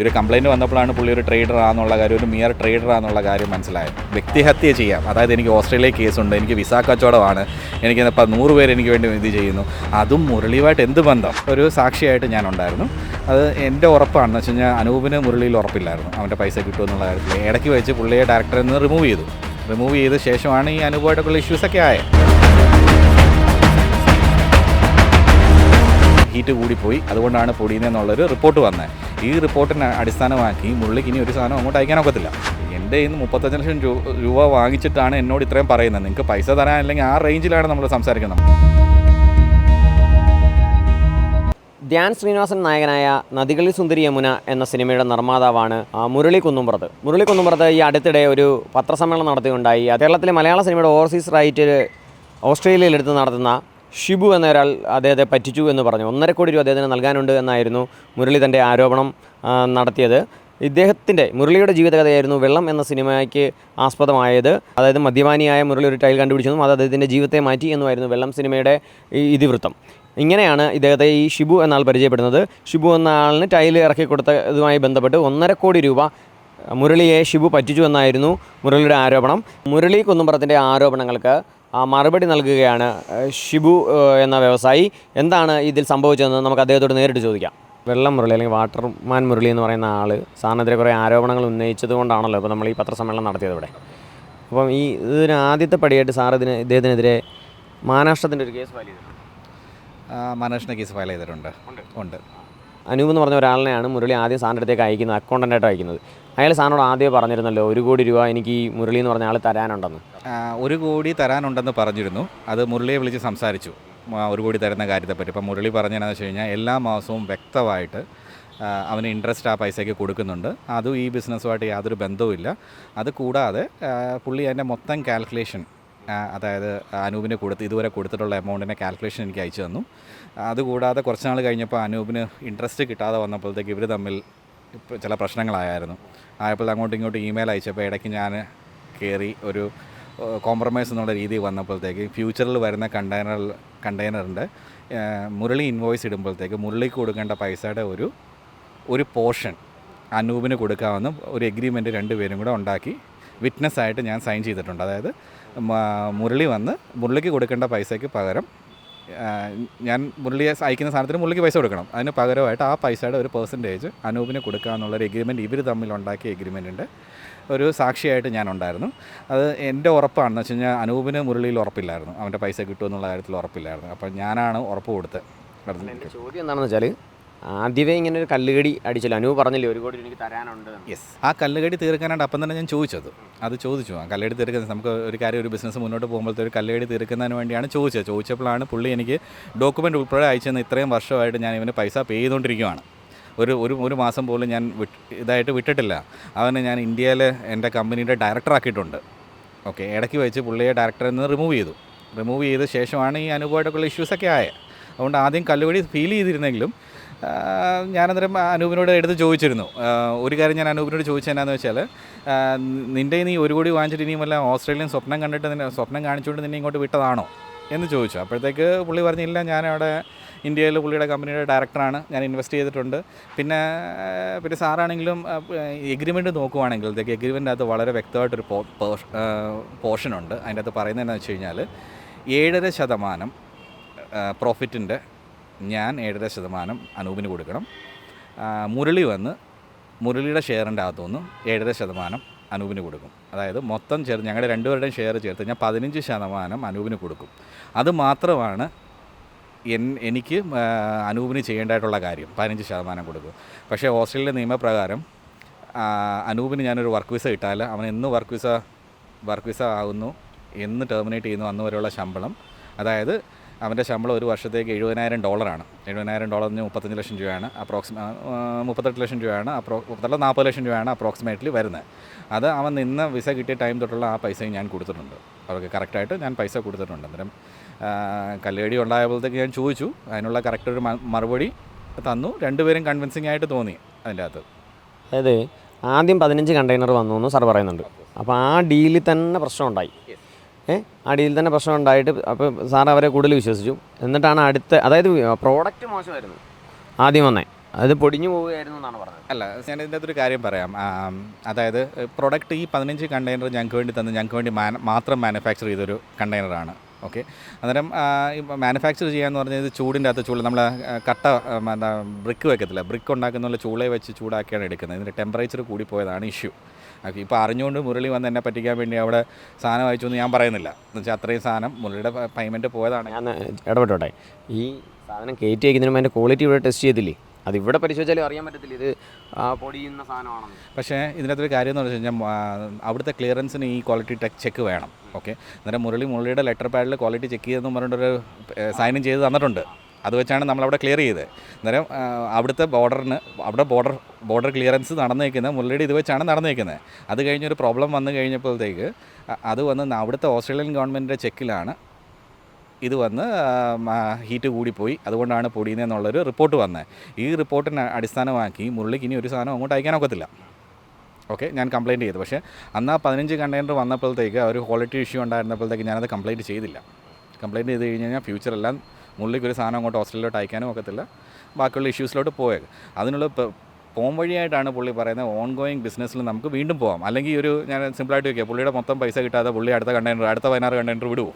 ഈ ഒരു കംപ്ലയിന്റ് വന്നപ്പോഴാണ് പുള്ളി ഒരു ട്രേഡർ ആണെന്നുള്ള കാര്യം ഒരു മിയർ ട്രേഡർ ആണെന്നുള്ള കാര്യം മനസ്സിലായത്. വ്യക്തിഹത്യ ചെയ്യാം. അതായത് എനിക്ക് ഓസ്ട്രേലിയ കേസുണ്ട് എനിക്ക് വിസ കച്ചവടമാണ് എനിക്ക് ഇപ്പം നൂറ് പേര് എനിക്ക് വേണ്ടി ഇത് ചെയ്യുന്നു. അതും മുരളിയുമായിട്ട് എന്ത് ബന്ധം? ഒരു സാക്ഷിയായിട്ട് ഞാൻ ഉണ്ടായിരുന്നു അത് എന്റെ ഉറപ്പാണെന്ന് വെച്ച് കഴിഞ്ഞാൽ അനൂപിന് മുരളിയിൽ ഉറപ്പില്ലായിരുന്നു. അവന്റെ പൈസ കിട്ടുമെന്നുള്ള കാര്യത്തിൽ ഇടയ്ക്ക് വെച്ച് പുള്ളിയെ ഡയറക്ടറിൽ നിന്ന് റിമൂവ് ചെയ്തു. റിമൂവ് ചെയ്ത ശേഷമാണ് ഈ അനുഭവമായിട്ടുള്ള ഇഷ്യൂസൊക്കെ ആയത്. ഹീറ്റ് കൂടിപ്പോയി. അതുകൊണ്ടാണ് പൊടിയുന്നതെന്നുള്ളൊരു റിപ്പോർട്ട് വന്നത്. ഈ റിപ്പോർട്ടിനെ അടിസ്ഥാനമാക്കി മുള്ളിക്ക് ഇനി ഒരു സാധനം അങ്ങോട്ട് അയക്കാൻ ഒക്കത്തില്ല എന്റെ ഇന്ന് മുപ്പത്തഞ്ച് ലക്ഷം രൂപ വാങ്ങിച്ചിട്ടാണ് എന്നോട് ഇത്രയും പറയുന്നത്. നിങ്ങൾക്ക് പൈസ തരാൻ അല്ലെങ്കിൽ ആ റേഞ്ചിലാണ് നമ്മൾ സംസാരിക്കുന്നത്. ധ്യാൻ ശ്രീനിവാസൻ നായകനായ നദികളിൽ സുന്ദരി യമുന എന്ന സിനിമയുടെ നിർമ്മാതാവാണ് മുരളി കുന്നുംപുറത്ത്. മുരളി കുന്നുംപുറത്ത് ഈ അടുത്തിടെ ഒരു പത്രസമ്മേളനം നടത്തുകയുണ്ടായി കേരളത്തിലെ മലയാള സിനിമയുടെ ഓവർസീസ് റൈറ്റ് ഓസ്ട്രേലിയയിൽ എടുത്ത് നടത്തുന്ന ഷിബു എന്നൊരാൾ അദ്ദേഹത്തെ പറ്റിച്ചു എന്ന് പറഞ്ഞു. ഒന്നര കോടി രൂപ അദ്ദേഹത്തിന് നൽകാനുണ്ട് എന്നായിരുന്നു മുരളി തന്റെ ആരോപണം നടത്തിയത്. ഇദ്ദേഹത്തിന്റെ മുരളിയുടെ ജീവിതകഥയായിരുന്നു വെള്ളം എന്ന സിനിമയ്ക്ക് ആസ്പദമായത്. അതായത് മദ്യപാനിയായ മുരളി ഒരു ടൈൽ കണ്ടുപിടിച്ചതും അത് അദ്ദേഹത്തിന്റെ ജീവിതത്തെ മാറ്റി എന്നുമായിരുന്നു വെള്ളം സിനിമയുടെ ഇതിവൃത്തം. ഇങ്ങനെയാണ് ഇദ്ദേഹത്തെ ഈ ഷിബു എന്ന ആൾ പരിചയപ്പെടുന്നത്. ഷിബു എന്ന ആളിന് ടൈൽ ഇറക്കി കൊടുത്തതുമായി ബന്ധപ്പെട്ട് ഒന്നര കോടി രൂപ മുരളിയെ ഷിബു പറ്റിച്ചു എന്നായിരുന്നു മുരളിയുടെ ആരോപണം. മുരളി കുന്നുംപുറത്തിന്റെ ആരോപണങ്ങൾക്ക് മറുപടി നൽകുകയാണ് ഷിബു എന്ന വ്യവസായി. എന്താണ് ഇതിൽ സംഭവിച്ചതെന്ന് നമുക്ക് അദ്ദേഹത്തോട് നേരിട്ട് ചോദിക്കാം. വെള്ളം മുരളി അല്ലെങ്കിൽ വാട്ടർമാൻ മുരളി എന്ന് പറയുന്ന ആൾ സാറിനെതിരെ കുറേ ആരോപണങ്ങൾ ഉന്നയിച്ചത് കൊണ്ടാണല്ലോ ഇപ്പോൾ നമ്മൾ ഈ പത്രസമ്മേളനം നടത്തിയത് ഇവിടെ. അപ്പം ഈ ഇതിന് ആദ്യത്തെ പടിയായിട്ട് സാർ ഇതിന് ഇദ്ദേഹത്തിനെതിരെ മഹാരാഷ്ട്രത്തിന്റെ ഒരു കേസ് ഫയൽ ചെയ്തിട്ടുണ്ട്. മാനാഷ്ട്ര കേസ് ഫയൽ ചെയ്തിട്ടുണ്ട്. ഉണ്ട്. അനൂപ് എന്ന് പറഞ്ഞ ഒരാളിനെയാണ് മുരളി ആദ്യം സാറിന്റെ അടുത്തേക്ക് അയക്കുന്നത് അക്കൗണ്ടന്റായിട്ട് അയക്കുന്നത്. അയാൾ സാറിനോട് ആദ്യം പറഞ്ഞിരുന്നല്ലോ ഒരു കോടി രൂപ എനിക്ക് ഈ മുരളി എന്ന് പറഞ്ഞ ആൾ തരാനുണ്ടെന്ന്. ഒരു കോടി തരാനുണ്ടെന്ന് പറഞ്ഞിരുന്നു. അത് മുരളിയെ വിളിച്ച് സംസാരിച്ചു. ഒരു കോടി തരുന്ന കാര്യത്തെപ്പറ്റി. ഇപ്പം മുരളി പറഞ്ഞതെന്ന് വെച്ച് കഴിഞ്ഞാൽ എല്ലാ മാസവും വ്യക്തമായിട്ട് അവന് ഇൻട്രസ്റ്റ് ആ പൈസയ്ക്ക് കൊടുക്കുന്നുണ്ട്. അതും ഈ ബിസിനസ്സുമായിട്ട് യാതൊരു ബന്ധവുമില്ല. അത് കൂടാതെ പുള്ളി അതിന്റെ മൊത്തം കാൽക്കുലേഷൻ അതായത് അനൂപിന്റെ കൊടുത്ത് ഇതുവരെ കൊടുത്തിട്ടുള്ള എമൗണ്ടിന്റെ കാൽക്കുലേഷൻ എനിക്ക് അയച്ചു തന്നു. അതുകൂടാതെ കുറച്ച് നാൾ കഴിഞ്ഞപ്പോൾ അനൂപിന് ഇൻട്രസ്റ്റ് കിട്ടാതെ വന്നപ്പോഴത്തേക്ക് ഇവർ തമ്മിൽ ചില പ്രശ്നങ്ങളായിരുന്നു ആയപ്പോൾ അങ്ങോട്ടും ഇങ്ങോട്ടും ഇമെയിൽ അയച്ചപ്പോൾ ഇടയ്ക്ക് ഞാൻ കയറി ഒരു കോംപ്രമൈസ് എന്നുള്ള രീതി വന്നപ്പോഴത്തേക്ക് ഫ്യൂച്ചറിൽ വരുന്ന കണ്ടെയ്നർ കണ്ടെയ്നറിന്റെ മുരളി ഇൻവോയ്സ് ഇടുമ്പോഴത്തേക്ക് മുരളിക്ക് കൊടുക്കേണ്ട പൈസയുടെ ഒരു ഒരു പോർഷൻ അനൂപിന് കൊടുക്കാമെന്നും ഒരു എഗ്രിമെന്റ് രണ്ടുപേരും കൂടെ ഉണ്ടാക്കി വിറ്റ്നസ് ആയിട്ട് ഞാൻ സൈൻ ചെയ്തിട്ടുണ്ട്. അതായത് മുരളി വന്ന് മുരളിക്ക് കൊടുക്കേണ്ട പൈസയ്ക്ക് പകരം ഞാൻ മുരളിയെ അയക്കുന്ന സാധനത്തിന് മുരളിക്ക് പൈസ കൊടുക്കണം. അതിന് പകരമായിട്ട് ആ പൈസയുടെ ഒരു പെർസെന്റേജ് അനൂപിന് കൊടുക്കുക എന്നുള്ളൊരു എഗ്രിമെന്റ് ഇവർ തമ്മിൽ ഉണ്ടാക്കിയ എഗ്രിമെന്റിന്റെ ഒരു സാക്ഷിയായിട്ട് ഞാൻ ഉണ്ടായിരുന്നു. അത് എന്റെ ഉറപ്പാണെന്ന് വെച്ച് കഴിഞ്ഞാൽ അനൂപിന് മുരളിയിൽ ഉറപ്പില്ലായിരുന്നു. അവന്റെ പൈസ കിട്ടുമെന്നുള്ള കാര്യത്തിൽ ഉറപ്പില്ലായിരുന്നു. അപ്പോൾ ഞാനാണ് ഉറപ്പ് കൊടുത്തത് ചോദ്യം എന്താണെന്ന് വെച്ചാൽ ആദ്യമേ ഇങ്ങനെ ഒരു കല്ലുകടി അടിച്ചല്ലോ. അനു പറഞ്ഞില്ലേ ഒരു കോടി എനിക്ക് തരാനുണ്ട്. യെസ് ആ കല്ലുകടി തീർക്കാനായിട്ട് അപ്പം തന്നെ ഞാൻ ചോദിച്ചത്. അത് ചോദിച്ചു. ആ കല്ലുകടി തീർക്കുന്നത് നമുക്ക് ഒരു കാര്യം ഒരു ബിസിനസ് മുന്നോട്ട് പോകുമ്പോഴത്തെ ഒരു കല്ലുകടി തീർക്കുന്നതിന് വേണ്ടിയാണ് ചോദിച്ചത്. ചോദിച്ചപ്പോഴാണ് പുള്ളി എനിക്ക് ഡോക്യുമെന്റ് ഉൾപ്പെടെ അയച്ചെന്ന് ഇത്രയും വർഷമായിട്ട് ഞാൻ ഇവന് പൈസ പേ ചെയ്തുകൊണ്ടിരിക്കുകയാണ് ഒരു ഒരു ഒരു മാസം പോലും ഞാൻ ഇതായിട്ട് വിട്ടിട്ടില്ല. അവനെ ഞാൻ ഇന്ത്യയിലെ എന്റെ കമ്പനിയുടെ ഡയറക്ടറാക്കിയിട്ടുണ്ട് ഓക്കെ ഇടയ്ക്ക് വെച്ച് പുള്ളിയെ ഡയറക്ടറിൽ നിന്ന് റിമൂവ് ചെയ്തു. റിമൂവ് ചെയ്ത ശേഷമാണ് ഈ അനുഭവമായിട്ടൊക്കെയുള്ള ഇഷ്യൂസൊക്കെ ആയത്. അതുകൊണ്ട് ആദ്യം കല്ലുകടി ഫീൽ ചെയ്തിരുന്നെങ്കിലും ഞാനന്നേരം അനൂപിനോട് എടുത്ത് ചോദിച്ചിരുന്നു. ഒരു കാര്യം ഞാൻ അനൂപിനോട് ചോദിച്ചത് എന്നാന്ന് വെച്ചാൽ നിന്റെ നീ ഒരു കോടി വാങ്ങിച്ചിട്ട് ഇനിയും വല്ല ഓസ്ട്രേലിയൻ സ്വപ്നം കണ്ടിട്ട് നിന്നെ സ്വപ്നം കാണിച്ചുകൊണ്ട് നിന്നെ ഇങ്ങോട്ട് വിട്ടതാണോ എന്ന് ചോദിച്ചു. അപ്പോഴത്തേക്ക് പുള്ളി പറഞ്ഞില്ല ഞാനവിടെ ഇന്ത്യയിൽ പുള്ളിയുടെ കമ്പനിയുടെ ഡയറക്ടറാണ് ഞാൻ ഇൻവെസ്റ്റ് ചെയ്തിട്ടുണ്ട്. പിന്നെ പിന്നെ സാറാണെങ്കിലും എഗ്രിമെന്റ് നോക്കുവാണെങ്കിലത്തേക്ക് എഗ്രിമെന്റ് അകത്ത് വളരെ വ്യക്തമായിട്ടൊരു പോർഷനുണ്ട്. അതിന്റെ അകത്ത് പറയുന്നത് വെച്ച് കഴിഞ്ഞാൽ ഏഴര ശതമാനം പ്രോഫിറ്റിന്റെ ഞാൻ ഏഴര ശതമാനം അനൂപിന് കൊടുക്കണം. മുരളി വന്ന് മുരളിയുടെ ഷെയറിന്റെ അകത്തുനിന്ന് ഏഴര ശതമാനം അനൂപിന് കൊടുക്കും. അതായത് മൊത്തം ചേർത്ത് ഞങ്ങളുടെ രണ്ടുപേരുടെയും ഷെയർ ചേർത്ത് ഞാൻ പതിനഞ്ച് ശതമാനം അനൂപിന് കൊടുക്കും. അത് മാത്രമാണ് എൻ എനിക്ക് അനൂപിന് ചെയ്യേണ്ടതായിട്ടുള്ള കാര്യം പതിനഞ്ച് ശതമാനം കൊടുക്കും. പക്ഷേ ഓസ്ട്രേലിയ നിയമപ്രകാരം അനൂപിന് ഞാനൊരു വർക്ക് വിസ ഇട്ടാൽ അവൻ എന്ന് വർക്ക് വിസ വർക്ക് വിസ ആകുന്നു എന്ന് ടെർമിനേറ്റ് ചെയ്യുന്നു അന്ന് വരെയുള്ള ശമ്പളം. അതായത് അവന്റെ ശമ്പളം ഒരു വർഷത്തേക്ക് എഴുപതിനായിരം ഡോളറാണ്. എഴുപതിനായിരം ഡോളറിന് മുപ്പത്തഞ്ച് ലക്ഷം രൂപയാണ് അപ്രോക്സിമേ മുപ്പത്തെട്ട് ലക്ഷം രൂപയാണ് അപ്രോ മുപ്പത്തല്ല നാൽപ്പത് ലക്ഷം രൂപയാണ് അപ്രോക്സിമേറ്റ്ലി വരുന്നത്. അത് അവൻ നിന്ന് വിസ കിട്ടിയ ടൈം തൊട്ടുള്ള ആ പൈസയും ഞാൻ കൊടുത്തിട്ടുണ്ട്. അവർക്ക് കറക്റ്റായിട്ട് ഞാൻ പൈസ കൊടുത്തിട്ടുണ്ട്. അന്നേരം കല്ലേടി ഉണ്ടായപ്പോഴത്തേക്ക് ഞാൻ ചോദിച്ചു. അതിനുള്ള കറക്റ്റ് ഒരു മറുപടി തന്നു. രണ്ടുപേരും കൺവിൻസിങ് ആയിട്ട് തോന്നി അതിന്റെ അകത്ത്. അതായത് ആദ്യം പതിനഞ്ച് കണ്ടെയ്നർ വന്നു എന്ന് സാർ പറയുന്നുണ്ട്. അപ്പോൾ ആ ഡീലിൽ തന്നെ പ്രശ്നം ഉണ്ടായി. ആ തന്നെ പ്രശ്നം ഉണ്ടായിട്ട് അപ്പോൾ സാർ അവരെ കൂടുതൽ വിശ്വസിച്ചു. എന്നിട്ടാണ് അടുത്ത അതായത് പ്രോഡക്റ്റ് മോശമായിരുന്നു. ആദ്യം വന്നേ. അത് പൊടിഞ്ഞു പോവുകയായിരുന്നു എന്നാണ് പറഞ്ഞത്. അല്ല ഞാൻ ഇതിന്റെ അകത്തൊരു കാര്യം പറയാം. അതായത് പ്രൊഡക്റ്റ് ഈ പതിനഞ്ച് കണ്ടെയ്നർ ഞങ്ങൾക്ക് വേണ്ടി തന്ന് ഞങ്ങൾക്ക് വേണ്ടി മാത്രം മാനുഫാക്ചർ ചെയ്തൊരു കണ്ടെയ്നറാണ് ഓക്കെ അന്നേരം മാനുഫാക്ചർ ചെയ്യാന്ന് പറഞ്ഞാൽ ഇത് ചൂടിന്റെ അകത്ത് ചൂട് നമ്മൾ കട്ട എന്താ ബ്രിക്ക് വെക്കത്തില്ല? ബ്രിക്ക് ഉണ്ടാക്കുന്ന ചൂളയെ വെച്ച് ചൂടാക്കിയാണ് എടുക്കുന്നത്. ഇതിന്റെ ടെമ്പറേച്ചർ കൂടിപ്പോയതാണ് ഇഷ്യൂ ഇപ്പോൾ അറിഞ്ഞുകൊണ്ട് മുരളി വന്ന് എന്നെ പറ്റിക്കാൻ വേണ്ടി അവിടെ സാധനം അയച്ചു എന്ന് ഞാൻ പറയുന്നില്ല. എന്ന് വെച്ചാൽ അത്രയും സാധനം മുരളിയുടെ പേയ്മെന്റ് പോയതാണ്. ഞാൻ ഇടപെട്ടോട്ടെ. ഈ സാധനം കയറ്റി വയ്ക്കുന്നതിന് അതിന്റെ ക്വാളിറ്റി ഇവിടെ ടെസ്റ്റ് ചെയ്തില്ലേ? അത് ഇവിടെ പരിശോധിച്ചാലും അറിയാൻ പറ്റത്തില്ല. ഇത് പൊടിയുന്ന സാധനമാണെന്ന്. പക്ഷേ ഇതിനകത്തൊരു കാര്യം എന്ന് വെച്ച് കഴിഞ്ഞാൽ അവിടുത്തെ ക്ലിയറൻസിന് ഈ ക്വാളിറ്റി ടെക് ചെക്ക് വേണം. ഓക്കെ അന്നേരം മുരളി മുരളിയുടെ ലെറ്റർ പാഡിൽ ക്വാളിറ്റി ചെക്ക് ചെയ്തെന്ന് പറഞ്ഞിട്ടൊരു സൈനും ചെയ്ത് തന്നിട്ടുണ്ട്. അത് വെച്ചാണ് നമ്മളവിടെ ക്ലിയർ ചെയ്തത്. അന്നേരം അവിടുത്തെ ബോർഡറിന് അവിടെ ബോർഡർ ബോർഡർ ക്ലിയറൻസ് നടന്നേക്കുന്നത് മുരളിയുടെ ഇത് വെച്ചാണ് നടന്നേക്കുന്നത്. അത് കഴിഞ്ഞൊരു പ്രോബ്ലം വന്നു കഴിഞ്ഞപ്പോഴത്തേക്ക് അത് വന്ന് അവിടുത്തെ ഓസ്ട്രേലിയൻ ഗവൺമെന്റിന്റെ ചെക്കിലാണ് ഇത് വന്ന് ഹീറ്റ് കൂടിപ്പോയി. അതുകൊണ്ടാണ് പൊടിയുന്നതെന്നുള്ളൊരു റിപ്പോർട്ട് വന്നത് ഈ റിപ്പോർട്ടിനെ അടിസ്ഥാനമാക്കി മുരളിക്ക് ഇനി ഒരു സാധനം അങ്ങോട്ട് അയക്കാൻ ഒക്കത്തില്ല. ഓക്കെ ഞാൻ കംപ്ലയിന്റ് ചെയ്തു. പക്ഷേ അന്ന് ആ പതിനഞ്ച് കണ്ടെയ്നർ വന്നപ്പോഴത്തേക്ക് ഒരു ക്വാളിറ്റി ഇഷ്യൂ ഉണ്ടായിരുന്നപ്പോഴത്തേക്ക് ഞാനത് കംപ്ലയിന്റ് ചെയ്തില്ല. കംപ്ലയിന്റ് ചെയ്ത് കഴിഞ്ഞ് കഴിഞ്ഞാൽ ഫ്യൂച്ചറെല്ലാം മുള്ളിക്ക് ഒരു സാധനം അങ്ങോട്ട് ഹോസ്റ്റലിലോട്ട് അയക്കാനും ഒക്കത്തില്ല. ബാക്കിയുള്ള ഇഷ്യൂസിലോട്ട് പോയത് അതിനുള്ള പ- വഴിയായിട്ടാണ് പുള്ളി പറയുന്നത് ഓൺ ഗോയിങ് ബിസിനസ്സിൽ നമുക്ക് വീണ്ടും പോകാം അല്ലെങ്കിൽ ഒരു ഞാൻ സിമ്പിളായിട്ട് ചോദിക്കുക പുള്ളിയുടെ മൊത്തം പൈസ കിട്ടാതെ പുള്ളി അടുത്ത കണ്ടെയ്നർ അടുത്ത പതിനാറ് കണ്ടെയ്നർ വിടുവോ?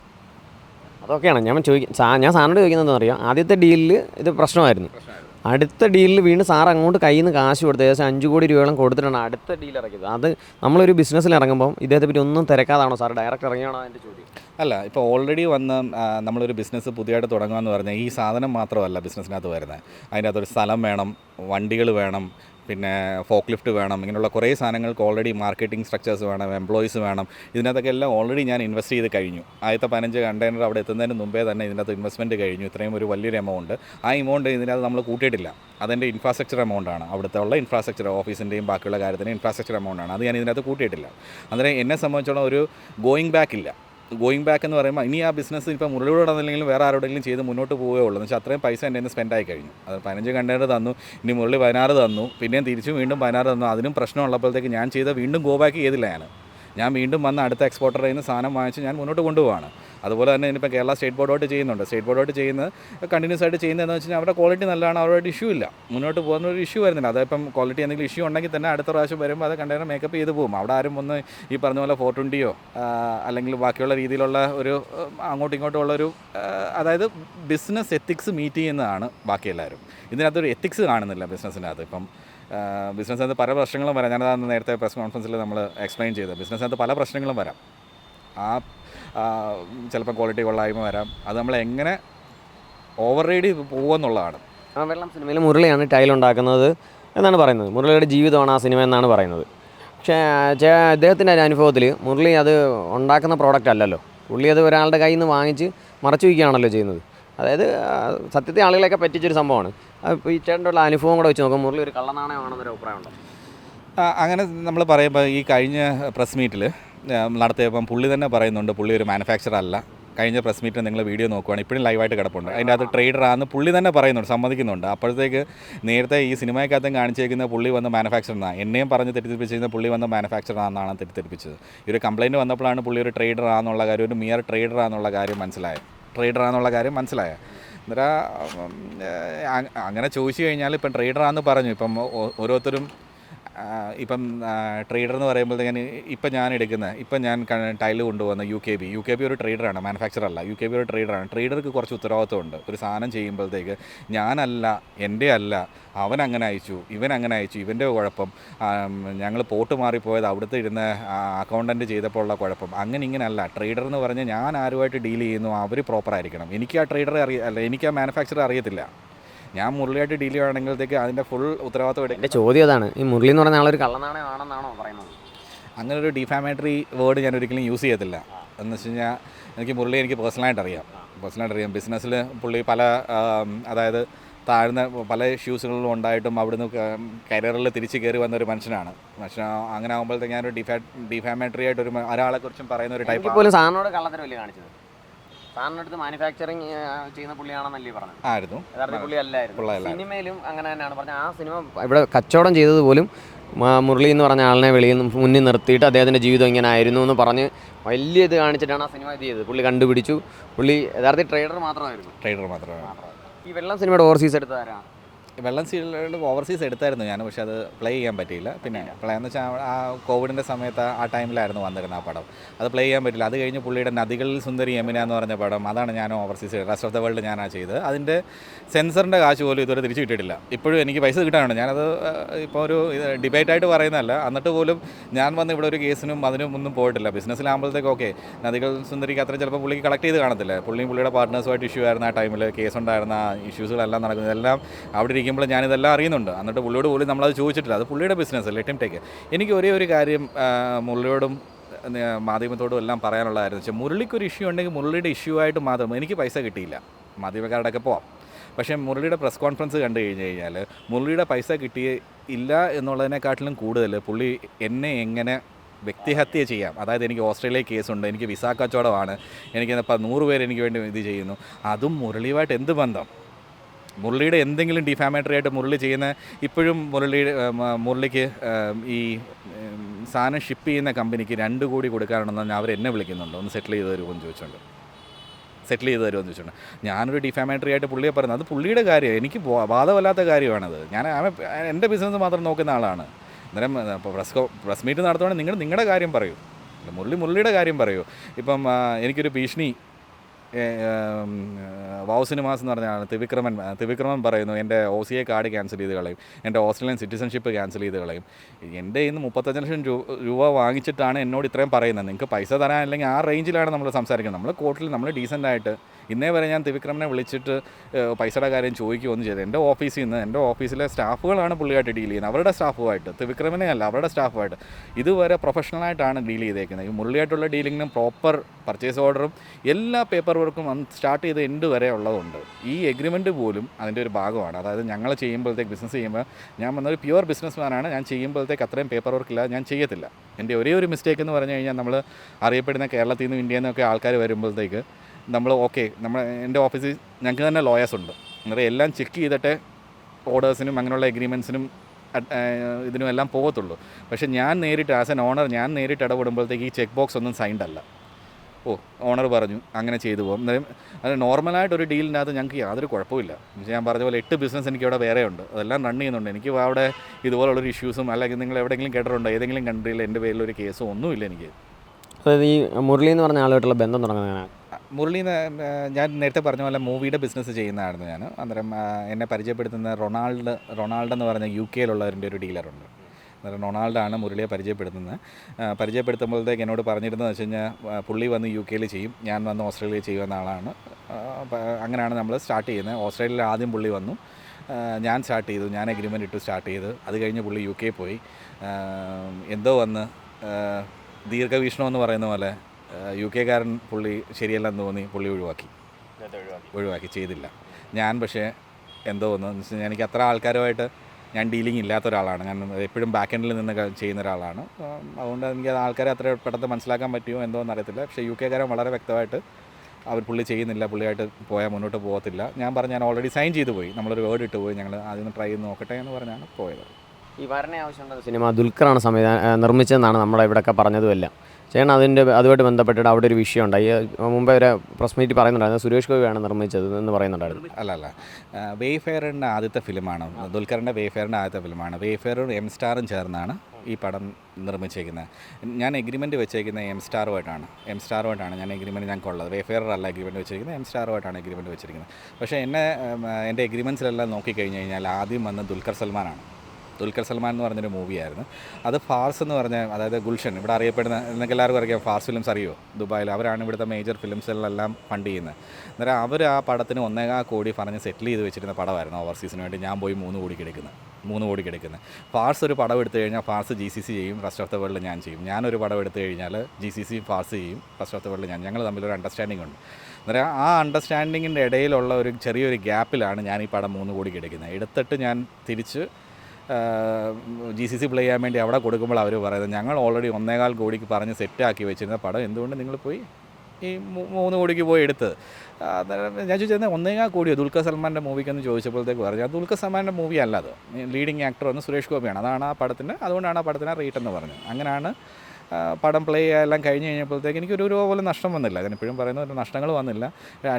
അതൊക്കെയാണ്. ഞാൻ ചോദിക്കും ഞാൻ സാറിനോട് ചോദിക്കുന്നത് അറിയാം ആദ്യത്തെ ഡീലിൽ ഇത് പ്രശ്നമായിരുന്നു. അടുത്ത ഡീലിൽ വീണ്ടും സാർ അങ്ങോട്ട് കയ്യിൽ നിന്ന് കാശ് കൊടുത്ത് ഏകദേശം അഞ്ച് കോടി രൂപയോളം കൊടുത്തിട്ടാണ് അടുത്ത ഡീൽ ഇറക്കിയത്. അത് നമ്മളൊരു ബിസിനസ്സിൽ ഇറങ്ങുമ്പോൾ ഇദ്ദേഹത്തെ പറ്റി ഒന്നും തിരക്കാതാണോ സാർ? ഡയറക്റ്റ് ഇറങ്ങിയാണോ എന്റെ ചോദ്യം? അല്ല ഇപ്പോൾ ഓൾറെഡി വന്ന് നമ്മളൊരു ബിസിനസ് പുതിയതായിട്ട് തുടങ്ങുകയെന്ന് പറഞ്ഞാൽ ഈ സാധനം മാത്രമല്ല ബിസിനസ്സിനകത്ത് വരുന്നത് അതിന്റെ അകത്തൊരു സ്ഥലം വേണം വണ്ടികൾ വേണം പിന്നെ ഫോക്ക് ലിഫ്റ്റ് വേണം ഇങ്ങനെയുള്ള കുറേ സാധനങ്ങൾക്ക് ഓൾറെഡി മാർക്കറ്റിംഗ് സ്ട്രക്ചേഴ്സ് വേണം എംപ്ലോയീസ് വേണം. ഇതിനകത്തൊക്കെ എല്ലാം ഓൾറെഡി ഞാൻ ഇൻവെസ്റ്റ് ചെയ്ത് കഴിഞ്ഞു. ആദ്യത്തെ പതിനഞ്ച് കണ്ടെയ്നർ അവിടെ എത്തുന്നതിന് മുമ്പേ തന്നെ ഇതിനകത്ത് ഇൻവെസ്റ്റ്മെന്റ് കഴിഞ്ഞു. ഇത്രയും ഒരു വലിയൊരു എമൗണ്ട് ആ എമൗണ്ട് ഇതിനകത്ത് നമ്മൾ കൂട്ടിയിട്ടില്ല. അതിന്റെ ഇൻഫ്രാസ്ട്രക്ചർ എമൗണ്ട് ആണ്. അവിടുത്തെ ഉള്ള ഇൻഫ്രാസ്ട്രക്ചർ ഓഫീസിന്റെയും ബാക്കിയുള്ള കാര്യത്തിന്റെ ഇൻഫ്രാസ്ട്രക്ചർ എമൗണ്ട് ആണ്. അത് ഞാൻ ഇതിനകത്ത് കൂട്ടിയിട്ടില്ല. അന്നേരം എന്നെ സംബന്ധിച്ചോളം ഒരു ഗോയിങ് ബാക്ക് ഇല്ല. ഗോയിങ് ബാക്ക് എന്ന് പറയുമ്പോൾ ഇനി ആ ബിസിനസ് ഇപ്പോൾ മുരളിയോട് നടന്നില്ലെങ്കിലും വേറെ ആരോടെങ്കിലും ചെയ്ത് മുന്നോട്ട് പോവുകയേ ഉള്ളൂ. എന്ന് വെച്ചാൽ അത്രയും പൈസ എന്റെ സ്പെൻഡ് ആയി കഴിഞ്ഞു. അത് പതിനഞ്ച് കണ്ടെയ്നർ തന്നു ഇനി മുരളി പതിനാറ് തന്നു പിന്നെയും തിരിച്ചു വീണ്ടും പതിനാറ് തന്നു. അതിനും പ്രശ്നമുള്ളപ്പോഴത്തേക്ക് ഞാൻ ചെയ്ത വീണ്ടും ഗോ ബാക്ക് ചെയ്തില്ല ഞാൻ ഞാൻ വീണ്ടും വന്ന് അടുത്ത എക്സ്പോർട്ടറിൽ നിന്ന് സാധനം വാങ്ങിച്ച് ഞാൻ മുന്നോട്ട് കൊണ്ടുപോവാണ്. അതുപോലെ തന്നെ ഇനിയിപ്പോൾ കേരള സ്റ്റേറ്റ് ബോർഡോട്ട് ചെയ്യുന്നുണ്ട്. സ്റ്റേറ്റ് ബോർഡോട്ട് ചെയ്യുന്നത് കണ്ടിന്യൂസ് ആയിട്ട് ചെയ്യുന്നതെന്ന് വെച്ച് കഴിഞ്ഞാൽ അവരുടെ ക്വാളിറ്റി നല്ലതാണ് അവരുടെ ഇഷ്യൂ ഇല്ല. മുന്നോട്ട് പോകുന്ന ഒരു ഇഷ്യൂ വരുന്നില്ല. അതിപ്പം ക്വാളിറ്റി എന്തെങ്കിലും ഇഷ്യൂ ഉണ്ടെങ്കിൽ തന്നെ അടുത്ത പ്രാവശ്യം വരുമ്പോൾ അത് കണ്ടെയ്നർ മേക്കപ്പ് ചെയ്ത് പോകും. അവിടെ ആരും ഒന്ന് ഈ പറഞ്ഞ പോലെ ഫോർ ട്വന്റിയോ അല്ലെങ്കിൽ ബാക്കിയുള്ള രീതിയിലുള്ള ഒരു അങ്ങോട്ടും ഇങ്ങോട്ടും ഉള്ളൊരു അതായത് ബിസിനസ് എത്തിക്സ് മീറ്റ് ചെയ്യുന്നതാണ് ബാക്കി എല്ലാവരും. ഇതിനകത്തൊരു എത്തിക്സ് കാണുന്നില്ല ബിസിനസ്സിനകത്ത് ഇപ്പം ബിസിനസ്സിനകത്ത് പല പ്രശ്നങ്ങളും വരാം. ഞാനത് നേരത്തെ പ്രസ് കോൺഫറൻസിൽ നമ്മൾ എക്സ്പ്ലെയിൻ ചെയ്തത്. ബിസിനസ്സിനകത്ത് പല പ്രശ്നങ്ങളും വരാം. ആ ചിലപ്പോൾ ക്വാളിറ്റി കൊള്ളായ്മ വരാം. അത് നമ്മൾ എങ്ങനെ ഓവർ റൈഡ് പോകുമെന്നുള്ളതാണ് ആ വെള്ളം സിനിമയിൽ മുരളിയാണ് ടൈൽ ഉണ്ടാക്കുന്നത് എന്നാണ് പറയുന്നത്. മുരളിയുടെ ജീവിതമാണ് ആ സിനിമ എന്നാണ് പറയുന്നത്. പക്ഷേ ചേ അദ്ദേഹത്തിന്റെ അനുഭവത്തിൽ മുരളി അത് ഉണ്ടാക്കുന്ന പ്രോഡക്റ്റ് അല്ലല്ലോ. പുള്ളി അത് ഒരാളുടെ കയ്യിൽ നിന്ന് വാങ്ങിച്ച് മറച്ചു വയ്ക്കുകയാണല്ലോ ചെയ്യുന്നത്. അതായത് സത്യത്തെ ആളുകളെയൊക്കെ പറ്റിച്ചൊരു സംഭവമാണ്. അപ്പോൾ ഈ ചേട്ടന്റെ ഉള്ള അനുഭവം കൂടെ വെച്ച് നോക്കുമ്പോൾ മുരളി ഒരു കള്ളനാണയമാണെന്നൊരു അഭിപ്രായമുണ്ടോ? അങ്ങനെ നമ്മൾ പറയുമ്പോൾ ഈ കഴിഞ്ഞ പ്രസ് മീറ്റിൽ നടത്തിയപ്പം പുള്ളി തന്നെ പറയുന്നുണ്ട് പുള്ളി ഒരു മാനുഫാക്ചർ അല്ല. കഴിഞ്ഞ പ്രസ് മീറ്റിൽ നിങ്ങൾ വീഡിയോ നോക്കുവാണ്. ഇപ്പോഴും ലൈവായിട്ട് കിടപ്പുണ്ട്. അതിന്റെ അകത്ത് ട്രേഡറാന്ന് പുള്ളി തന്നെ പറയുന്നുണ്ട് സമ്മതിക്കുന്നുണ്ട്. അപ്പോഴത്തേക്ക് നേരത്തെ ഈ സിനിമയ്ക്കകത്തും കാണിച്ചേക്കുന്ന പുള്ളി വന്ന് മാനുഫാക്ചറാണ് എന്നെയും പറഞ്ഞ് തെറ്റിദ്ധരിപ്പിച്ചിരുന്ന പുള്ളി വന്ന മാനുഫാക്ചറാണെന്നാണ് തെറ്റിദ്ധരിപ്പിച്ചത്. ഈ ഒരു കംപ്ലയിന്റ് വന്നപ്പോഴാണ് പുള്ളി ഒരു ട്രേഡർ ആണെന്നുള്ള കാര്യം ഒരു മിയർ ട്രേഡർ ആണെന്നുള്ള കാര്യം മനസ്സിലായത്. ട്രേഡർ ആണെന്നുള്ള കാര്യം മനസ്സിലായത്. എന്നിട്ട് അങ്ങനെ ചോദിച്ചു കഴിഞ്ഞാൽ ഇപ്പം ട്രേഡർ ആണെന്ന് പറഞ്ഞു. ഇപ്പം ഓരോരുത്തരും ഇപ്പം ട്രേഡർ എന്ന് പറയുമ്പോഴത്തേന് ഇപ്പം ഞാൻ എടുക്കുന്ന ഇപ്പം ഞാൻ ടൈൽ കൊണ്ടുവന്ന U K B U K B ഒരു ട്രേഡറാണ് മാനുഫാക്ചറർ അല്ല. യു കെ ബി ഒരു ട്രേഡറാണ് ട്രേഡർക്ക് കുറച്ച് ഉത്തരവാദിത്വമുണ്ട്. ഒരു സാധനം ചെയ്യുമ്പോഴത്തേക്ക് ഞാനല്ല എന്റെ അല്ല അവൻ അങ്ങനെ അയച്ചു ഇവൻ അങ്ങനെ അയച്ചു ഇവന്റെ കുഴപ്പം ഞങ്ങൾ പോട്ട് മാറിപ്പോയത് അവിടുത്തെ ഇരുന്ന് അക്കൗണ്ടന്റ് ചെയ്തപ്പോൾ ഉള്ള കുഴപ്പം. അങ്ങനെ ഇങ്ങനെയല്ല. ട്രേഡർ എന്ന് പറഞ്ഞാൽ ഞാൻ ആരുമായിട്ട് ഡീൽ ചെയ്യുന്നു അവർ പ്രോപ്പർ ആയിരിക്കണം. എനിക്ക് ആ ട്രേഡറെ അറിയ അല്ല എനിക്ക് ആ മാനുഫാക്ചർ അറിയത്തില്ല. ഞാൻ മുരളിയായിട്ട് ഡീൽ ചെയ്യുകയാണെങ്കിലത്തേക്ക് അതിന്റെ ഫുൾ ഉത്തരവാദിത്വം എടുക്കും എന്റെ ചോദ്യം അതാണ്. ഈ മുരളി എന്ന് പറഞ്ഞ ആളൊരു കള്ളനാണയമാണെന്നാണോ പറയുന്നത്? അങ്ങനെ ഒരു ഡിഫാമേറ്ററി വേർഡ് ഞാൻ ഒരിക്കലും യൂസ് ചെയ്യത്തില്ല. എന്ന് വെച്ച് കഴിഞ്ഞാൽ എനിക്ക് മുരളി എനിക്ക് പേഴ്സണലായിട്ട് അറിയാം. പേഴ്സണലായിട്ട് അറിയാം. ബിസിനസ്സിൽ പുള്ളി പല അതായത് താഴ്ന്ന പല ഇഷ്യൂസുകളിലും ഉണ്ടായിട്ടും അവിടുന്ന് കരിയറിൽ തിരിച്ചു കയറി വന്ന ഒരു മനുഷ്യനാണ്. മനുഷ്യൻ അങ്ങനെ ആകുമ്പോഴത്തേക്ക് ഞാനൊരു ഡിഫാ ഡിഫാമേറ്ററി ആയിട്ട് ഒരു ഒരാളെക്കുറിച്ചും ഒരാളെ കുറിച്ചും പറയുന്ന ഒരു ടൈപ്പ് പോലും സാറിനോട് വലിയ കാണിച്ചത്. സാറിന്റെ അടുത്ത് മാനുഫാക്ചറിങ് ചെയ്യുന്ന പുള്ളിയാണെന്നല്ലേ പറഞ്ഞത്. ആയിരുന്നു. യഥാർത്ഥത്തിൽ പുള്ളി അല്ലായിരുന്നു. സിനിമയിലും അങ്ങനെ തന്നെയാണ്. പറഞ്ഞത് ആ സിനിമ ഇവിടെ കച്ചവടം ചെയ്തത് പോലും മുരളി എന്ന് പറഞ്ഞ ആളിനെ വെളിയിൽ നിന്ന് മുന്നിൽ നിർത്തിയിട്ട് അദ്ദേഹത്തിന്റെ ജീവിതം ഇങ്ങനെ ആയിരുന്നു എന്ന് പറഞ്ഞ് വലിയ ഇത് കാണിച്ചിട്ടാണ് ആ സിനിമ ഇത് ചെയ്തത്. പുള്ളി കണ്ടുപിടിച്ചു. പുള്ളി യഥാർത്ഥത്തിൽ ട്രേഡർ മാത്രമായിരുന്നു. ട്രേഡർ മാത്രമാണ്. ഈ വെള്ളം സിനിമയുടെ ഓവർസീസ് എടുത്ത ആരാണ് വെള്ളം സീരിയലുകൾ ഓവർസീസ് എടുത്തായിരുന്നു ഞാൻ പക്ഷെ അത് പ്ലേ ചെയ്യാൻ പറ്റിയില്ല. പിന്നെ പ്ലേ എന്ന് വെച്ചാൽ ആ കോവിഡിന്റെ സമയത്ത് ആ ടൈമിലായിരുന്നു വന്നിരുന്നത് ആ പടം. അത് പ്ലേ ചെയ്യാൻ പറ്റില്ല. അത് കഴിഞ്ഞ് പുള്ളിയുടെ നദികളിൽ സുന്ദരി യമുന എന്ന് പറഞ്ഞ പടം അതാണ് ഞാൻ overseas rest of the world ഞാനാണ് ചെയ്തത്. അതിന്റെ സെൻസറിന്റെ കാശ് പോലും ഇതുവരെ തിരിച്ചു കിട്ടിയിട്ടില്ല. ഇപ്പോഴും എനിക്ക് പൈസ കിട്ടാനുണ്ട്. ഞാനത് ഇപ്പോൾ ഒരു ഡിബേറ്റായിട്ട് പറയുന്നതല്ല. എന്നിട്ട് പോലും ഞാൻ വന്ന് ഇവിടെ ഒരു കേസിനും അതിനും ഒന്നും പോയിട്ടില്ല. ബിസിനസ്സിലാകുമ്പോഴത്തേക്ക് ഓക്കെ നദികൾ സുന്ദരിക്ക് അത്ര ചിലപ്പോൾ പുള്ളിക്ക് കളക്ട് ചെയ്ത് കാണത്തില്ല. പുള്ളിയും പുള്ളിയുടെ പാർട്ട്നേഴ്സുമായിട്ട് ഇഷ്യൂ ആയിരുന്ന ആ ടൈമിൽ കേസ് ഉണ്ടായിരുന്ന ആ ഇഷ്യൂസുകളെല്ലാം നടക്കുന്നത്. എല്ലാം അവിടെ ഇരിക്കുമ്പോൾ ഞാനിതെല്ലാം അറിയുന്നുണ്ട്. എന്നിട്ട് പുള്ളിയോട് പോലും നമ്മളത് ചോദിച്ചിട്ടില്ല. അത് പുള്ളിയുടെ ബിസിനസ് ലെറ്റ് ടേക്ക് എനിക്ക് ഒരേ ഒരു കാര്യം മുരളിയോടും മാധ്യമത്തോടും എല്ലാം പറയാനുള്ളതായിരുന്നു. വെച്ചാൽ മുരളിക്കൊരു ഇഷ്യൂ ഉണ്ടെങ്കിൽ മുരളിയുടെ ഇഷ്യൂ ആയിട്ട് മാത്രം എനിക്ക് പൈസ കിട്ടിയില്ല. മാധ്യമക്കാരുടെയൊക്കെ പോവാം. പക്ഷേ മുരളിയുടെ പ്രസ് കോൺഫറൻസ് കണ്ടു കഴിഞ്ഞ് കഴിഞ്ഞാൽ മുരളിയുടെ പൈസ കിട്ടിയ ഇല്ല എന്നുള്ളതിനെക്കാട്ടിലും കൂടുതൽ പുള്ളി എന്നെ എങ്ങനെ വ്യക്തിഹത്യ ചെയ്യാം? അതായത് എനിക്ക് ഓസ്ട്രേലിയ കേസുണ്ട് എനിക്ക് വിസ കച്ചവടമാണ് എനിക്ക് ഇപ്പം നൂറ് പേര് എനിക്ക് വേണ്ടി ഇത് ചെയ്യുന്നു. അതും മുരളിയുമായിട്ട് എന്ത് ബന്ധം? മുരളിയുടെ എന്തെങ്കിലും ഡിഫാമേറ്ററി ആയിട്ട് മുരളി ചെയ്യുന്ന ഇപ്പോഴും മുരളി മുരളിക്ക് ഈ സാധനം ഷിപ്പ് ചെയ്യുന്ന കമ്പനിക്ക് രണ്ട് കോടി കൊടുക്കാനുണ്ടെന്ന് അവർ എന്നെ വിളിക്കുന്നുണ്ട്. ഒന്ന് സെറ്റിൽ ചെയ്ത് തരുമോ എന്ന് ചോദിച്ചുകൊണ്ട് സെറ്റിൽ ചെയ്ത് തരുമോ എന്ന് ചോദിച്ചിട്ടുണ്ട് ഞാനൊരു ഡിഫാമേറ്ററി ആയിട്ട് പുള്ളിയെ പറയുന്നത് അത് പുള്ളിയുടെ കാര്യമാണ് എനിക്ക് വാദമല്ലാത്ത കാര്യമാണത്. ഞാൻ എന്റെ ബിസിനസ് മാത്രം നോക്കുന്ന ആളാണ്. അന്നേരം പ്രസ് പ്രസ് മീറ്റ് നടത്തുവാണെങ്കിൽ നിങ്ങൾ നിങ്ങളുടെ കാര്യം പറയൂ. മുരളി മുരളിയുടെ കാര്യം പറയൂ. ഇപ്പം എനിക്കൊരു ഭീഷണി വാവ് സിനിമാസ് എന്ന് പറഞ്ഞാൽ ത്രിവിക്രമൻ ത്രിവിക്രമൻ പറയുന്നു എന്റെ O C A card cancel ചെയ്ത് കളയും. എന്റെ ഓസ്ട്രേലിയൻ സിറ്റിസൺഷിപ്പ് ക്യാൻസൽ ചെയ്ത് കളയും. എന്റെ ഇന്ന് മുപ്പത്തഞ്ച് ലക്ഷം രൂപ വാങ്ങിച്ചിട്ടാണ് എന്നോട് ഇത്രയും പറയുന്നത്. നിങ്ങൾക്ക് പൈസ തരാൻ അല്ലെങ്കിൽ ആ റേഞ്ചിലാണ് നമ്മൾ സംസാരിക്കുന്നത്. നമ്മൾ കോർട്ടിൽ നമ്മൾ ഡീസന്റ് ആയിട്ട് ഇന്നേ വരെ ഞാൻ തിവിക്രമനെ വിളിച്ചിട്ട് പൈസയുടെ കാര്യം ചോദിക്കുകയൊന്നും ചെയ്തത് എന്റെ ഓഫീസിൽ നിന്ന് എന്റെ ഓഫീസിലെ സ്റ്റാഫുകളാണ് പുള്ളിയായിട്ട് ഡീൽ ചെയ്യുന്നത്. അവരുടെ സ്റ്റാഫുമായിട്ട് ത്രിവിക്രമനെ അല്ല അവരുടെ സ്റ്റാഫുമായിട്ട്. ഇതുവരെ പ്രൊഫഷണലായിട്ടാണ് ഡീൽ ചെയ്തേക്കുന്നത്. ഈ മുള്ളിയായിട്ടുള്ള ഡീലിങ്ങിനും പ്രോപ്പർ പർച്ചേസ് ഓർഡറും എല്ലാ പേപ്പർ വർക്കും സ്റ്റാർട്ട് ചെയ്ത് എൻഡ് വരെ ഉള്ളതുണ്ട്. ഈ എഗ്രിമെന്റ് പോലും അതിന്റെ ഒരു ഭാഗമാണ്. അതായത് ഞങ്ങൾ ചെയ്യുമ്പോഴത്തേക്ക് ബിസിനസ് ചെയ്യുമ്പോൾ ഞാൻ വന്നൊരു പ്യുവർ ബിസിനസ് മാനാണ് ഞാൻ ചെയ്യുമ്പോഴത്തേക്ക് അത്രയും പേപ്പർ വർക്ക് ഇല്ല ഞാൻ ചെയ്യത്തില്ല. എന്റെ ഒരേ ഒരു മിസ്റ്റേക്ക് എന്ന് പറഞ്ഞു കഴിഞ്ഞാൽ നമ്മൾ അറിയപ്പെടുന്ന കേരളത്തിൽ നിന്നും ഇന്ത്യയിൽ നിന്നൊക്കെ ആൾക്കാർ വരുമ്പോഴത്തേക്ക് നമ്മൾ ഓക്കെ നമ്മൾ എന്റെ ഓഫീസിൽ ഞങ്ങൾക്ക് തന്നെ ലോയേഴ്സ് ഉണ്ട്. അന്നേരം എല്ലാം ചെക്ക് ചെയ്തിട്ട് ഓർഡേഴ്സിനും അങ്ങനെയുള്ള എഗ്രിമെൻസിനും ഇതിനും എല്ലാം പോകത്തുള്ളൂ. പക്ഷേ ഞാൻ നേരിട്ട് ആസ് എൻ ഓണർ ഞാൻ നേരിട്ട് ഇടപെടുമ്പോഴത്തേക്ക് ഈ ചെക്ക് ബോക്സ് ഒന്നും സൈൻഡ് അല്ല. ഓ ഓണർ പറഞ്ഞു അങ്ങനെ ചെയ്തു പോകും. അന്നേരം അത് നോർമലായിട്ട് ഒരു ഡീലിനകത്ത് ഞങ്ങൾക്ക് യാതൊരു കുഴപ്പമില്ല ഞാൻ പറഞ്ഞ പോലെ എട്ട് ബിസിനസ് എനിക്ക് ഇവിടെ വേറെ ഉണ്ട്. അതെല്ലാം റൺ ചെയ്യുന്നുണ്ട്. എനിക്ക് അവിടെ ഇതുപോലുള്ളൊരു ഇഷ്യൂസും അല്ലെങ്കിൽ നിങ്ങൾ എവിടെയെങ്കിലും കേട്ടിട്ടുണ്ടോ? ഏതെങ്കിലും കൺട്രിയിൽ എന്റെ പേരിൽ ഒരു കേസോ ഒന്നുമില്ല എനിക്ക്. അതായത് ഈ മുരളി എന്ന് പറഞ്ഞ ആളുമായിട്ടുള്ള ബന്ധം തുടങ്ങുന്നത് മുരളി ഞാൻ നേരത്തെ പറഞ്ഞ പോലെ മൂവിയുടെ ബിസിനസ് ചെയ്യുന്നതായിരുന്നു ഞാൻ. അന്നേരം എന്നെ പരിചയപ്പെടുത്തുന്ന റൊണാൾഡ് റൊണാൾഡ് എന്ന് പറഞ്ഞ യു കെയിലുള്ളവരുടെ ഒരു ഡീലറുണ്ട്. അന്നേരം റൊണാൾഡാണ് മുരളിയെ പരിചയപ്പെടുത്തുന്നത്. പരിചയപ്പെടുത്തുമ്പോഴത്തേക്ക് എന്നോട് പറഞ്ഞിരുന്നത് വെച്ച് കഴിഞ്ഞാൽ പുള്ളി വന്ന് യു കെയിൽ ചെയ്യും ഞാൻ വന്ന് ഓസ്ട്രേലിയയിൽ ചെയ്യുന്ന ആളാണ്. അങ്ങനെയാണ് നമ്മൾ സ്റ്റാർട്ട് ചെയ്യുന്നത്. ഓസ്ട്രേലിയയിൽ ആദ്യം പുള്ളി വന്നു. ഞാൻ സ്റ്റാർട്ട് ചെയ്തു ഞാൻ അഗ്രിമെന്റ് ഇട്ട് സ്റ്റാർട്ട് ചെയ്ത്. അത് കഴിഞ്ഞ് പുള്ളി യു കെ പോയി. എന്തോ വന്ന് ദീർഘവീക്ഷണം എന്ന് പറയുന്ന പോലെ യു കാരൻ പുള്ളി ശരിയല്ല എന്ന് തോന്നി പുള്ളി ഒഴിവാക്കി. ഒഴിവാക്കി. ചെയ്തില്ല. ഞാൻ പക്ഷേ എന്തോ ഒന്ന് എന്ന് വെച്ച് കഴിഞ്ഞാൽ എനിക്ക് അത്ര ആൾക്കാരുമായിട്ട് ഞാൻ ഡീലിംഗ് ഇല്ലാത്ത ഒരാളാണ്. ഞാൻ എപ്പോഴും ബാക്ക് എൻഡിൽ നിന്ന് ചെയ്യുന്ന ഒരാളാണ്. അതുകൊണ്ട് എനിക്ക് അത് ആൾക്കാരെ അത്ര പെട്ടെന്ന് മനസ്സിലാക്കാൻ പറ്റുമോ എന്തോ എന്നറിയത്തില്ല പക്ഷേ യു കാരൻ വളരെ വ്യക്തമായിട്ട് അവർ പുള്ളി ചെയ്യുന്നില്ല പുള്ളിയായിട്ട് പോയാൽ മുന്നോട്ട് പോകത്തില്ല. ഞാൻ പറഞ്ഞു ഞാൻ ഓൾറെഡി സൈൻ ചെയ്തു പോയി. നമ്മളൊരു വേർഡ് ഇട്ട് പോയി. ഞങ്ങൾ ആദ്യം ട്രൈ ചെയ്ത് നോക്കട്ടെ എന്ന് പറഞ്ഞാണ് പോയത്. ഈ വരണ ആവശ്യമുള്ള സിനിമ ദുൽഖറാണ് സംവിധാനം നിർമ്മിച്ചതെന്നാണ് നമ്മളെ ഇവിടെയൊക്കെ പറഞ്ഞതുമല്ല. ചേട്ടൻ അതിന്റെ അതുമായിട്ട് ബന്ധപ്പെട്ടിട്ട് അവിടെ ഒരു വിഷയം ഉണ്ടായി മുമ്പേ ഒരു പ്രസ് മീറ്റ് പറയുന്നുണ്ടായിരുന്നു സുരേഷ് ഗോപിയാണ് നിർമ്മിച്ചത് എന്ന് പറയുന്നുണ്ടായിരുന്നു. അല്ല അല്ല. വേഫെയറിന്റെ ആദ്യത്തെ ഫിലിമാണ് ദുൽഖറിന്റെ വേഫെയറിന്റെ ആദ്യത്തെ ഫിലിമാണ്. വേഫെയറും എം സ്റ്റാറും ചേർന്നാണ് ഈ പടം നിർമ്മിച്ചേക്കുന്നത്. ഞാൻ എഗ്രിമെന്റ് വെച്ചേക്കുന്നത് എം സ്റ്റാറുമായിട്ടാണ് എം സ്റ്റാറുമായിട്ടാണ് ഞാൻ എഗ്രിമെന്റ് കൊള്ളത്. വേഫെയർ അല്ല എഗ്രിമെന്റ് വെച്ചിരിക്കുന്നത് എം സ്റ്റാറുമായിട്ടാണ് എഗ്രിമെന്റ് വെച്ചിരിക്കുന്നത്. പക്ഷേ എന്നെ എന്റെ എഗ്രിമെന്റ്സിലെല്ലാം നോക്കിക്കഴിഞ്ഞ് കഴിഞ്ഞാൽ ആദ്യം വന്ന് ദുൽഖർ സൽമാനാണ്. ദുൽഖർ സൽമാൻ എന്ന് പറഞ്ഞൊരു മൂവിയായിരുന്നു. അത് ഫാർസ് എന്ന് പറഞ്ഞ അതായത് ഗുൽഷൻ ഇവിടെ അറിയപ്പെടുന്ന നിങ്ങൾക്ക് എല്ലാവർക്കും അറിയാം ഫാർസ് ഫിലിംസ് അറിയോ? ദുബായിൽ അവരാണ് ഇവിടുത്തെ മേജർ ഫിലിംസിലെല്ലാം ഫണ്ട് ചെയ്യുന്നത് അന്നേരം അവർ ആ പടത്തിന് ഒന്നേകാ കോടി പറഞ്ഞ് സെറ്റിൽ ചെയ്ത് വെച്ചിരുന്ന പടമായിരുന്നു ഓവർസീസിന് വേണ്ടി ഞാൻ പോയി മൂന്ന് കോടി എടുക്കുന്നത് മൂന്ന് കോടി എടുക്കുന്നത് ഫാർസ് ഒരു പടം എടുത്തു കഴിഞ്ഞാൽ ഫാർസ് ജി സി സി ചെയ്യും റെസ്റ്റ് ഓഫ് ദ വേൾഡ് ഞാൻ ചെയ്യും. ഞാനൊരു പടം എടുത്തു കഴിഞ്ഞാൽ ജി സി സി ഫാർസ് ചെയ്യും റെസ്റ്റ് ഓഫ് ദ വേൾഡ് ഞാൻ ഞങ്ങൾ തമ്മിലൊരു അണ്ടർസ്റ്റാൻഡിംഗ് ഉണ്ട്. അന്നേരം ആ അണ്ടർസ്റ്റാൻഡിങ്ങിന്റെ ഇടയിലുള്ള ഒരു ചെറിയൊരു ഗ്യാപ്പിലാണ് ഞാൻ ഈ പടം മൂന്ന് കോടി എടുക്കുന്നത് എടുത്തിട്ട് ഞാൻ തിരിച്ച് ജി സി സി പ്ലേ ചെയ്യാൻ വേണ്ടി അവിടെ കൊടുക്കുമ്പോൾ അവർ പറയുന്നത് ഞങ്ങൾ ഓൾറെഡി ഒന്നേകാൽ കോടിക്ക് പറഞ്ഞ് സെറ്റാക്കി വെച്ചിരുന്ന പടം എന്തുകൊണ്ട് നിങ്ങൾ പോയി ഈ മൂന്ന് കോടിക്ക് പോയി എടുത്തത് ഞാൻ ചോദിച്ചത് ഒന്നേകാൽ കോടിയോ ദുൽഖർ സൽമാന്റെ മൂവിക്ക് എന്ന് ചോദിച്ചപ്പോഴത്തേക്ക് പറഞ്ഞു അത് ദുൽഖർ സൽമാന്റെ മൂവി അല്ല അത്. ലീഡിങ് ആക്ടർ വന്ന് സുരേഷ് ഗോപിയാണ്. അതാണ് ആ പടത്തിന് അതുകൊണ്ടാണ് ആ പടത്തിന് റേറ്റ് എന്ന് പറഞ്ഞത്. അങ്ങനെയാണ് പടം പ്ലേ എല്ലാം കഴിഞ്ഞ് കഴിഞ്ഞപ്പോഴത്തേക്ക് എനിക്ക് ഒരു രൂപ പോലും നഷ്ടം വന്നില്ല. ഞാൻ ഇപ്പോഴും പറയുന്ന നഷ്ടങ്ങൾ വന്നില്ല.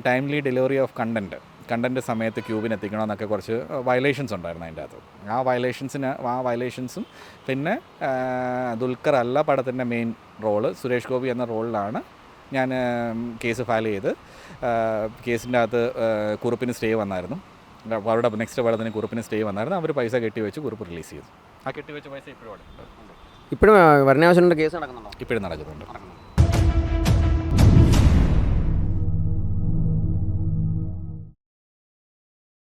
Timely delivery of content content സമയത്ത് ക്യൂബിന് എത്തിക്കണമെന്നൊക്കെ കുറച്ച് വയലേഷൻസ് ഉണ്ടായിരുന്നു അതിന്റെ അകത്ത്. ആ വയലേഷൻസിന് ആ വയലേഷൻസും പിന്നെ ദുൽഖർ അല്ല പടത്തിന്റെ മെയിൻ റോൾ സുരേഷ് ഗോപി എന്ന റോളിലാണ് ഞാൻ കേസ് ഫയൽ ചെയ്ത്. കേസിന്റെ അകത്ത് കുറിപ്പിന് സ്റ്റേ വന്നായിരുന്നു. അവരുടെ നെക്സ്റ്റ് പടത്തിന് കുറുപ്പിന് സ്റ്റേ വന്നായിരുന്നു. അവർ പൈസ കെട്ടി വെച്ച് കുറിപ്പ് റിലീസ് ചെയ്തു. ആ കെട്ടി വെച്ച പൈസ ഇപ്പോഴും. ഇപ്പോഴും വരണാവശ്യമുണ്ട് കേസ് നടക്കുന്നുണ്ടോ? ഇപ്പോഴും നടക്കുന്നുണ്ട്.